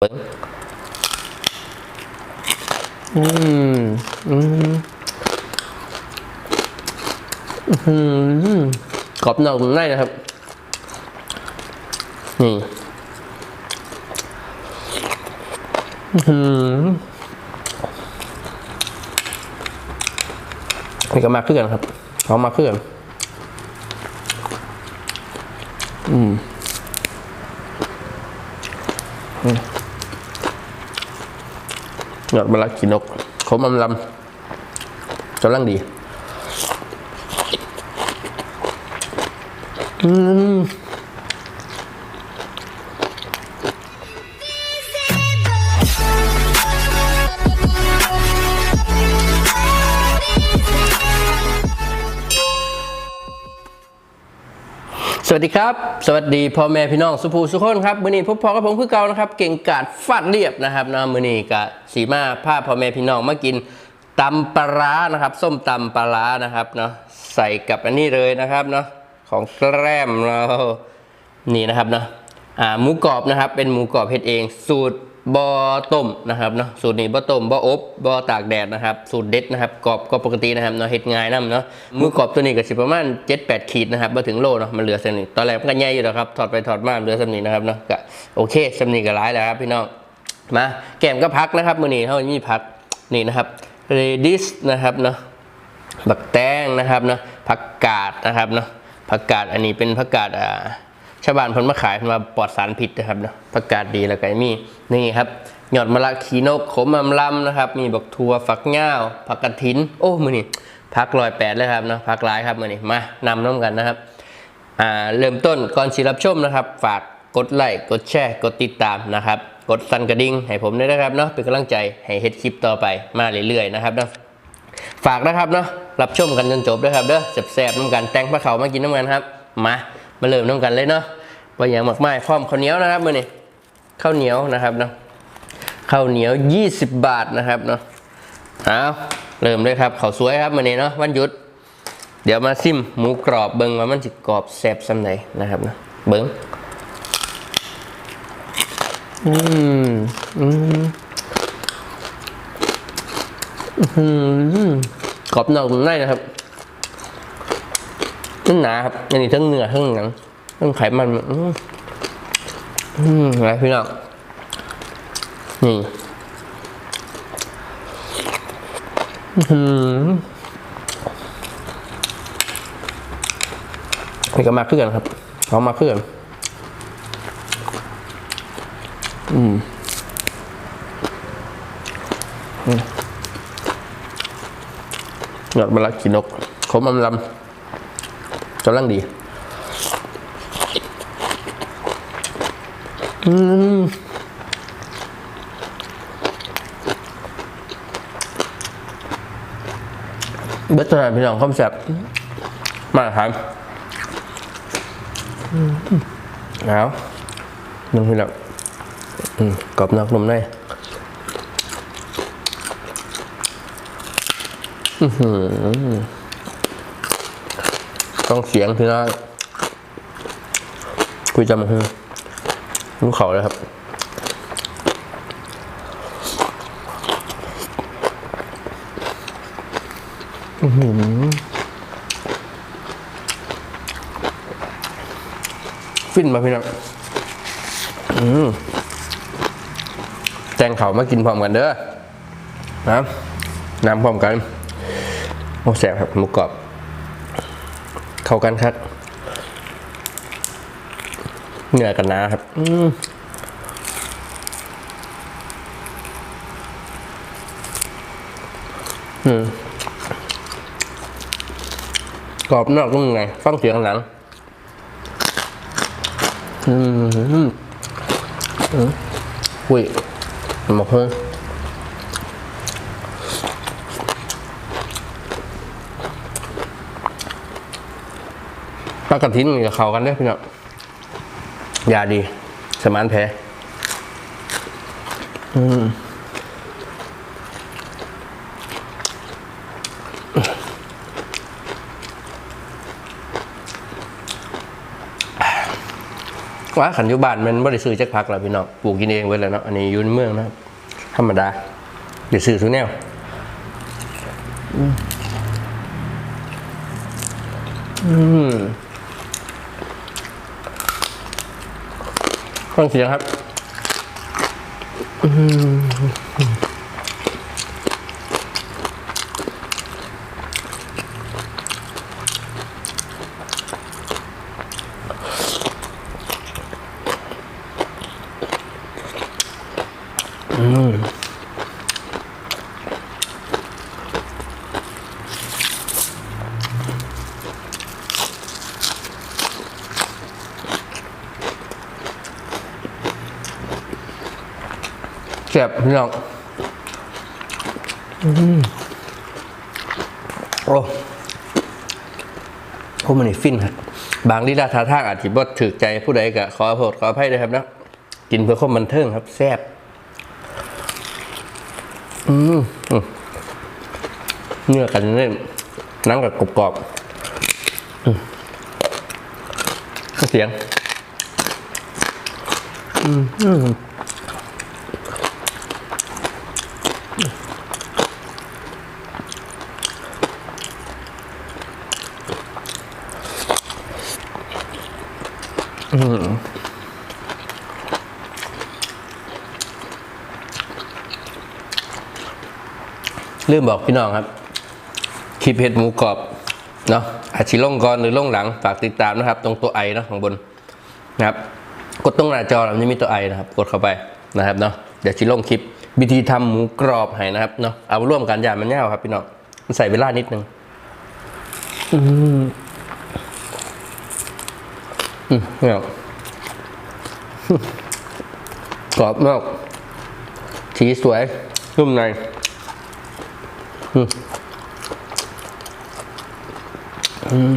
เบิ้งอืม อืม อืมกรอบนอกนุ่มในนะครับ นี่ อืมนี่ก็มาเคลื่อนครับ เขามาเคลื่อนอืม ห ยอดมะละกินกขมอำลำกำลังดี อืม สวัสดีครับ สวัสดีพ่อแม่พี่น้องสุภูสุขคนครับมือนี้พบพอกับผมคือเก่านะครับ เก่งกาดฟาดเรียบนะครับนะมือนี้กะสีมาผ้าพ่อแม่พี่น้องมากินตำปลาร้านะครับ ส้มตำปลาร้านะครับเนาะใส่กับอันนี้เลยนะครับเนาะของแกล้มเรานี่นะครับเนาะอ่าหมูกรอบนะครับ เป็นหมูกรอบเฮ็ดเอง สูตร บอต้มนะครับเนาะสูตรนี้บอต้มบออบบอตากแดดนะครับสูตรเด็ดนะครับกรอบก็ปกตินะครับเนาะเฮ็ดง่ายนํเนาะหมูกรอบตัวนี้ก็สิประมาณ7-8ขีดนะครับมาถึงโลเนาะมันเหลือเส้นนี้ตอนแรกมันก็ใหญ่อยู่แล้วครับถอดไปถอดมาเหลือเส้นนี้นะครับเนาะก็โอเคเส้นนี้ก็หลายแล้วครับพี่น้องมาแก้มก็พักนะครับมื้อนี้เฮามีพักนี่นะครับเรดิสนะครับเนาะบักแตงนะครับเนาะผักกาดนะครับเนาะผักกาดอันนี้เป็นผักกาดอ่า ชาวบ้านเพิ่นมาขายพอนมาปลอดสารพิษนะครับเนาะผักกาดดีแล้วก็มีนี่ครับหยอดมะละขีนกขมอำลำนะครับ มีบักทัวฝักเง้าวผักกระถิน โอ้มือนี้พักลอยแปดเลยครับเนาะพักหลายครับมือนี้มานำน้ำกันนะครับอ่าเริ่มต้นก่อนสิรับชมนะครับ ฝากกดไลค์กดแชร์ กดติดตามนะครับ กดสั่นกระดิ่งให้ผมด้วยนะครับเนาะเป็นกำลังใจให้เฮ็ดคลิปต่อไปมาเรื่อยๆนะครับเนาะฝากนะครับเนาะรับชมกันจนจบด้วยครับเด้อแซ่บๆน้ำกันแตงปลาเขามากินน้ำกันครับมา มาเริ่มน้ำกันเลยเนาะว่าอย่างมากมายพร้อมข้าวเหนียวนะครับมื่อนี้ข้าวเหนียวนะครับเนาะข้าวเหนียว 20 บาทนะครับเนาะเอาเริ่มเลยครับข้าวสวยครับมื่อนี้เนาะวันหยุด เดี๋ยวมาซิมหมูกรอบเบิ้งว่ามันสิกรอบแซ่บสำไหนนะครับเนาะเบิ้งอืมอืมอืมกรอบนอกนุ่มในนะครับ นั่นหนาครับ อันนี้ทั้งเนื้อทั้งหนังทั้งไขมัน อืมอืมอะไรพี่น้องนี่อืมนี่ก็มาเคลื่อนครับเอามาเคลื่อนอืมหยอดมะละกีนกขมำลำ กำลังดีอืมเบิร์ตนาพี่น้องคอมแซ่บมาครับแล้วนึ่งพี่น้องอืมกรอบนอกนุ่มในอือหือ ต้องเสียงพี่น้องคุยจำคือลูกเขาเลยครับอื้อหือฟินมาพี่น้องอืมแจงเขามากินพร้อมกันเด้อนะน้ำพร้อมกัน โอ้แสบครับหมูกรอบ เข้ากันครับเนื้อกันนะครับ อืมอืมกรอบนอกนุ่มในฟังเสียงหลังอืมอืมอืมอุ้ยหมกเฮ้ ปลากระทินกับเขากันด้อพี่น้องยาดีสมานแพ้อืมว่าขันยุบานมันไม่ได้ซื้อจากพักหรอกพี่น้องปลูกกินเองไว้แล้วเนาะอันนี้อยู่ในเมืองนะธรรมดาเดี๋ยวซื้อทุกแนวอืมอืม ฟังเสียงครับ อืม จ็บพี่น้องอืมโอ้โหมันนี่ฟินครับบางลีลาท่าทางอาจจะบ่ถือใจผู้ใดก็ขอโทษขออภัยด้วยครับนะกินเพื่อความบันเทิงครับ แซ่บอืมอืมเนื้อกันเน่นหนังกับกรอบๆอืมเสียง ลืมบอกพี่น้องครับคลิปเห็ดหมูกรอบเนาะอาชิลงก่อนหรือลงหลังฝากติดตามนะครับ ตรงตัวไอเนาะข้างบนนะครับ กดตรงหน้าจอแล้วมันจะมีตัวไอนะครับ กดเข้าไปนะครับเนาะเดี๋ยวชิลงคลิป วิธีทำหมูกรอบให้นะครับเนาะเอาร่วมกันอย่ามันยาครับพี่น้องมันใส่เวลานิดนึงอืมอืมเนี่ยกรอบมากสีสวยนุ่มในอืมอืม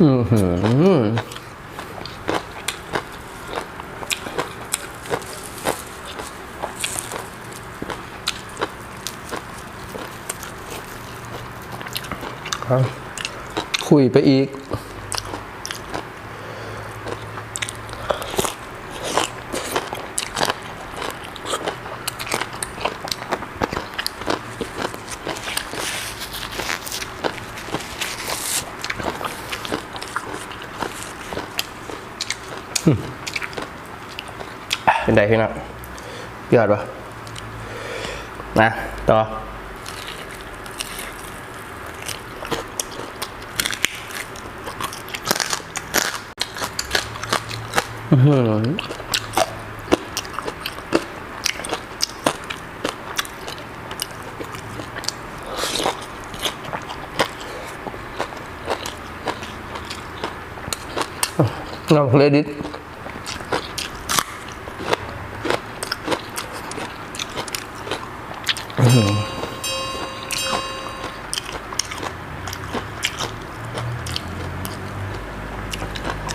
อืมหืมครับคุยไปอีก เป็นไงพี่น้องยอดปะนะต่ออื้อหือน้อง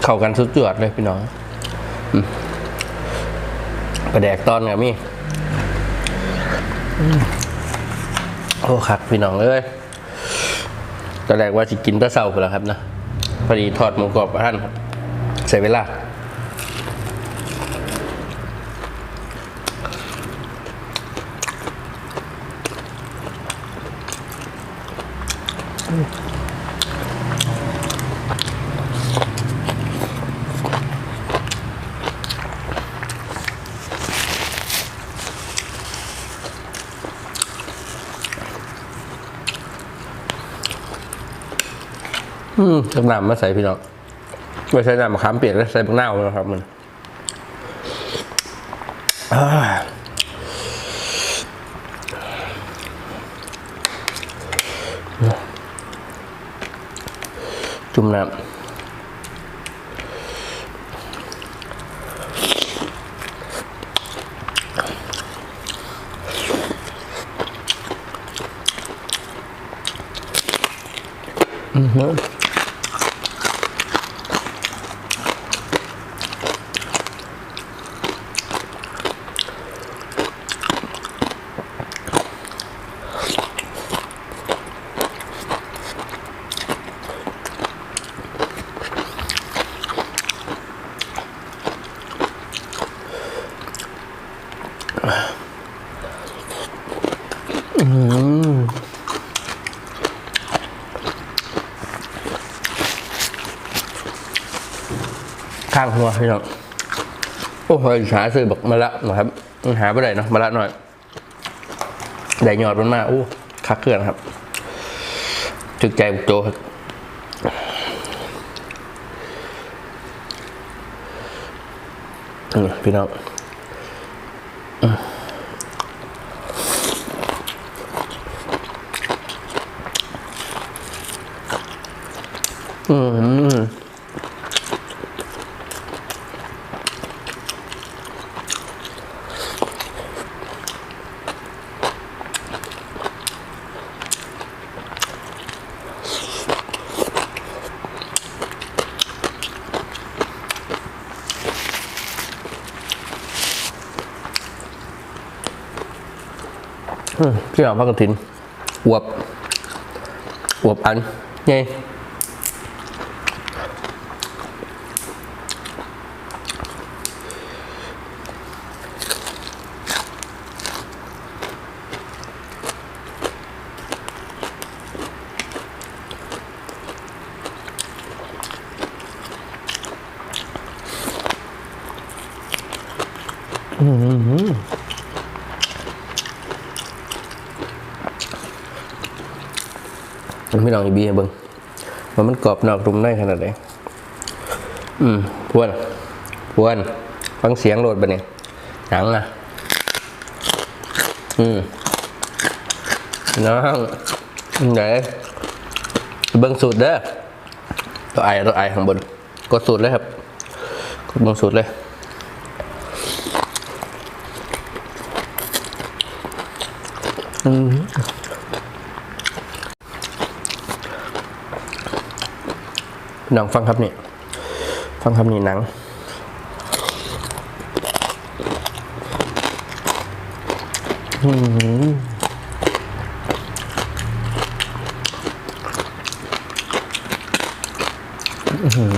เข้ากันสุดยอดเลยพี่น้องอืมกระแดกตอนกับมี่โอ้คักพี่น้องเอ้ยตอนแรกว่าจะกินตะเศร้าไปแล้วครับนะพอดีทอดหมูกรอบมาท่านครับใส่เวลา อืมกับน้ำมาใส่พี่น้องไม่ใช่น้ำมะขามเปียกแล้วใส่บักนาวนะครับมันจุ่มน้ำอือหือ ข้างหัวพี่น้องโอ้โหาซื้อบอกมาละนะครับหาไปไหนเนาะมาละหน่อยได้ยอดมันมากโอ้คักเคลื่อนครับจึกใจบุกโจครับนี่พี่น้อง พี่น้องพักกระถินอวบอวบอันไง มันไม่ลองอีบีให้เบิ้งว่ามันกรอบนอกรุมได้ขนาดไหนอืมพวนพวนฟังเสียงโหลดไปเนี่ยหนังอะอืมน้องไหนเบิ้งสูตรเด้อตัวไอตัวไอข้างบนกดสูตรเลยครับกดเบิ้งสูตรเลยอือ หนังฟังครับนี่ ฟังครับนี่หนัง อืมอื้อหือ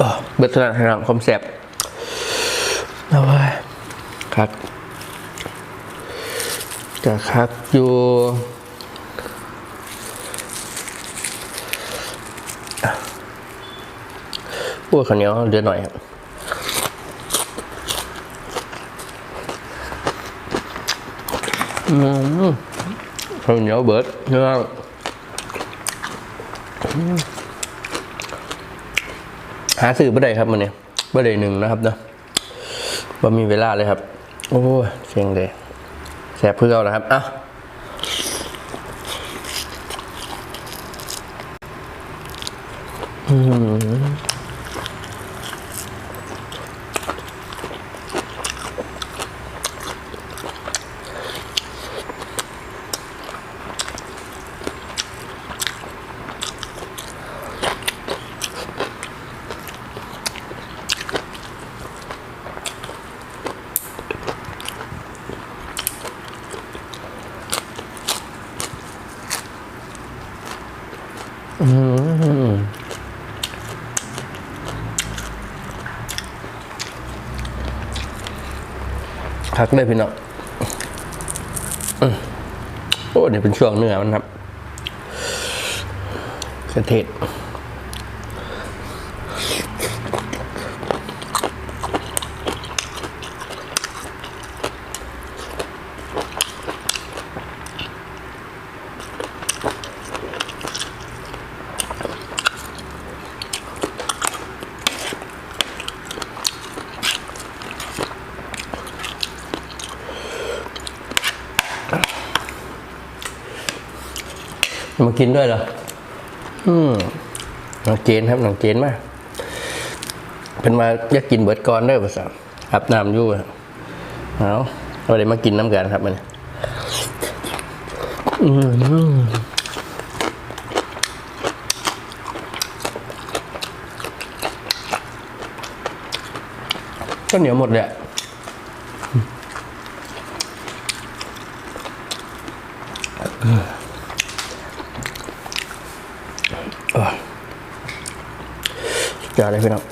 อ๋อเบิดสนานหนังคอมแซบเอาไว้คักจะคักอยู่ อ้วกข้าวเหนียวเดือดหน่อยครับอืมข้าวเหนียวเบิร์ดเนื้อหาซื้อบ่ได้ครับมันเนี่ยบ่ได้หนึ่งนะครับเนาะบ่มีเวลาเลยครับ โอ้ยเสียงเลยแสบเพื่อเอานะครับอะอืม พักได้พี่น้องโอ้เดี๋ยวเป็นช่วงเนื้อมันครับกระเท มากินด้วยเหรอ อืมน้องเจนครับน้องเจนมาเป็นมาอยากกินเบิร์ดก่อนด้อภาษาอาบน้ำอยู่อะเอาเราได้มากินน้ำกันครับมันอืมก็เหนียวหมดเลย อะอย่าเลยพี่น้อง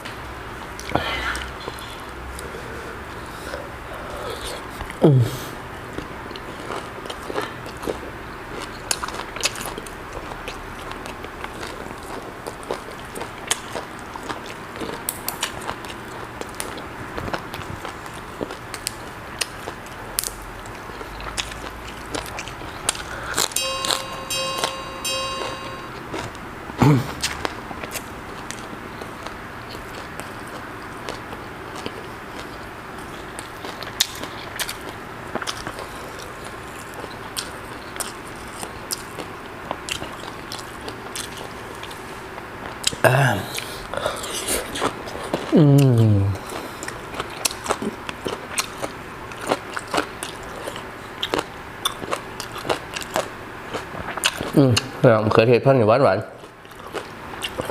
อืมเรื่องมะเขือเทศพันอยู่หวานหวาน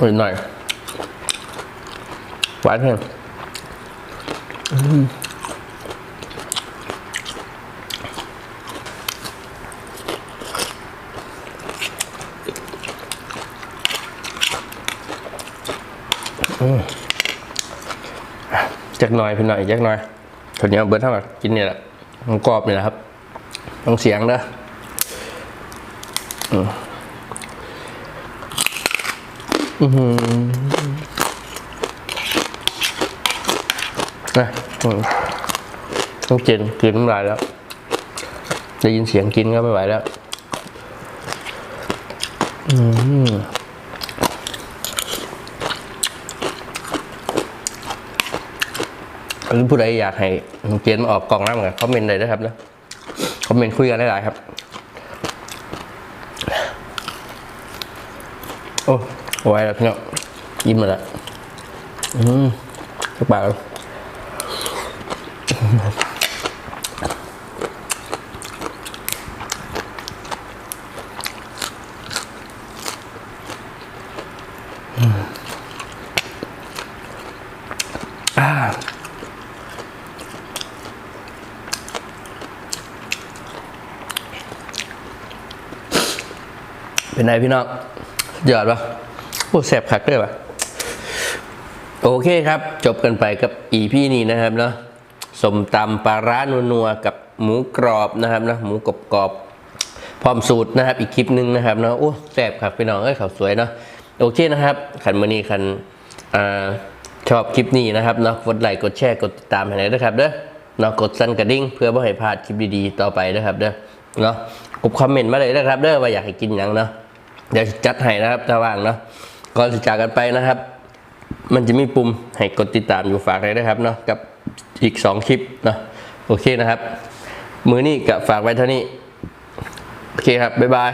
นิดหน่อย หวานแห้งอืมจักหน่อยพี่หน่อยจักหน่อยคนนี้เอาเบิร์ดเท่าไหร่กินเนี่ยแหละมันกรอบเนี่ยแหละครับต้องเสียงเด้อ นะอืมต้องกินกินน้ำลายแล้วได้ยินเสียงกินก็ไม่ไหวแล้ว อืมหรือผู้ใดอยากให้น้องเจนออกกล่องน้ำกันคอมเมนต์เลยนะครับนะคอมเมนต์คุยกันได้หลายครับ โอ้ ไว้แล้วพี่น้องยิ้มมาล้วอืมสักปากแล้วอ่าเป็นไงพี่น้องยอดปะ โอ้แสบคักเลยปะโอเคครับ จบกันไปกับอีพี่นี้นะครับเนาะสมตำปลาร้านัวๆกับหมูกรอบนะครับนะหมูกรอบกรอบพร้อมสูตรนะครับ อีกคลิปหนึงนะครับเนาะโอ้แสบคักพี่น้องเอ้ยขาวสวยเนาะโอเคนะครับขันมือนี้ขันอ่าชอบคลิปนี้นะครับเนาะกดไลค์กดแชร์กดติดตามให้หน่อยนะครับเด้อเนาะกดสั่นกระดิ่งเพื่อไม่ให้พลาดคลิปดีๆต่อไปนะครับเด้อเนาะกดคอมเมนต์มาเลยนะครับเด้อว่าอยากให้กินยังเนาะเดี๋ยวจัดให้นะครับถ้าว่างเนาะ ก่อนจะจากกันไปนะครับ มันจะมีปุ่มให้กดติดตามอยู่ฝากเลยนะครับเนาะกับอีก 2 คลิปเนาะโอเคนะครับ มือนี้กับฝากไว้เท่านี้ โอเคครับ บ๊ายบาย